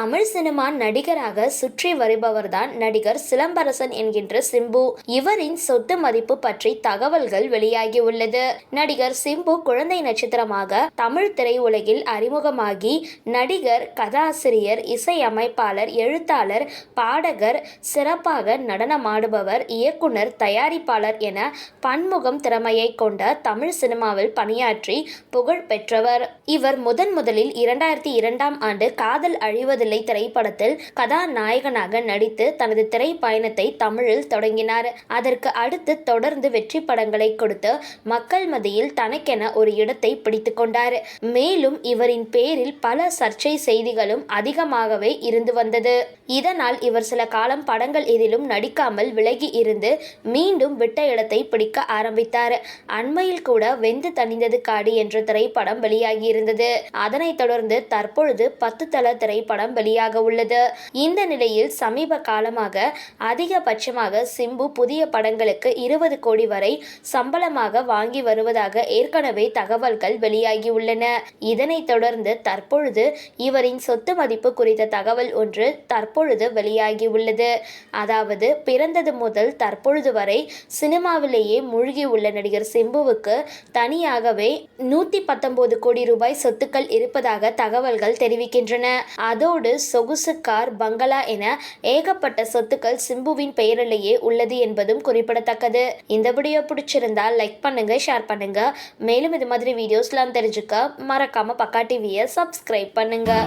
Tamil cinema நடிகராக சுற்றி வருபவர்தான் நடிகர் சிலம்பரசன் என்கின்ற சிம்பு. இவரின் சொத்து மதிப்பு பற்றி தகவல்கள் வெளியாகியுள்ளது. நடிகர் சிம்பு குழந்தை நட்சத்திரமாக தமிழ் திரையுலகில் அறிமுகமாகி நடிகர் கதாசிரியர் இசையமைப்பாளர் எழுத்தாளர் பாடகர் சிறப்பாக நடனமாடுபவர் இயக்குனர் தயாரிப்பாளர் என பன்முகம் திறமையை கொண்ட தமிழ் சினிமாவில் பணியாற்றி புகழ் பெற்றவர். இவர் முதன் முதலில் இரண்டாயிரத்தி இரண்டாம் ஆண்டு காதல் அழிவதில் பிள்ளை திரைப்படத்தில் கதாநாயகனாக நடித்து தனது திரைப்பயணத்தை தமிழில் தொடங்கினார். அதற்கு அடுத்து தொடர்ந்து வெற்றி படங்களை கொடுத்து மக்கள் மத்தியில் தனக்கென ஒரு இடத்தை பிடித்து கொண்டார். மேலும் இவரின் பேரில் பல சர்ச்சை செய்திகளும் அதிகமாகவே இருந்து வந்தது. இதனால் இவர் சில காலம் படங்கள் எதிலும் நடிக்காமல் விலகி இருந்து மீண்டும் விட்ட இடத்தை பிடிக்க ஆரம்பித்தார். அண்மையில் கூட வெந்து தணிந்தது காடு என்ற திரைப்படம் வெளியாகியிருந்தது. அதனைத் தொடர்ந்து தற்பொழுது பத்து தள திரைப்படம் வெளியாக உள்ளது. இந்த நிலையில் சமீப காலமாக அதிகபட்சமாக சிம்பு புதிய படங்களுக்கு இருபது கோடி வரை சம்பளமாக வாங்கி வருவதாக ஏற்கனவே தகவல்கள் வெளியாகியுள்ளன. இதனைத் தொடர்ந்து தற்பொழுது இவரின் சொத்து மதிப்பு குறித்த தகவல் ஒன்று தற்பொழுது வெளியாகியுள்ளது அதாவது பிறந்தது முதல் தற்பொழுது வரை சினிமாவிலேயே மூழ்கியுள்ள நடிகர் சிம்புவுக்கு தனியாகவே நூற்றி பத்தொன்பது கோடி ரூபாய் சொத்துக்கள் இருப்பதாக தகவல்கள் தெரிவிக்கின்றன. அதோடு சொகுசு கார் பங்களா என ஏகப்பட்ட சொத்துக்கள் சிம்புவின் பெயரிலேயே உள்ளது என்பதும் குறிப்பிடத்தக்கது. இந்த வீடியோ பிடிச்சிருந்தா லைக் பண்ணுங்க ஷேர் பண்ணுங்க. மேலும் இது மாதிரி வீடியோஸ்லாம் தெரிஞ்சுக்க மறக்காம பக்கா டிவியை சப்ஸ்கிரைப் பண்ணுங்க.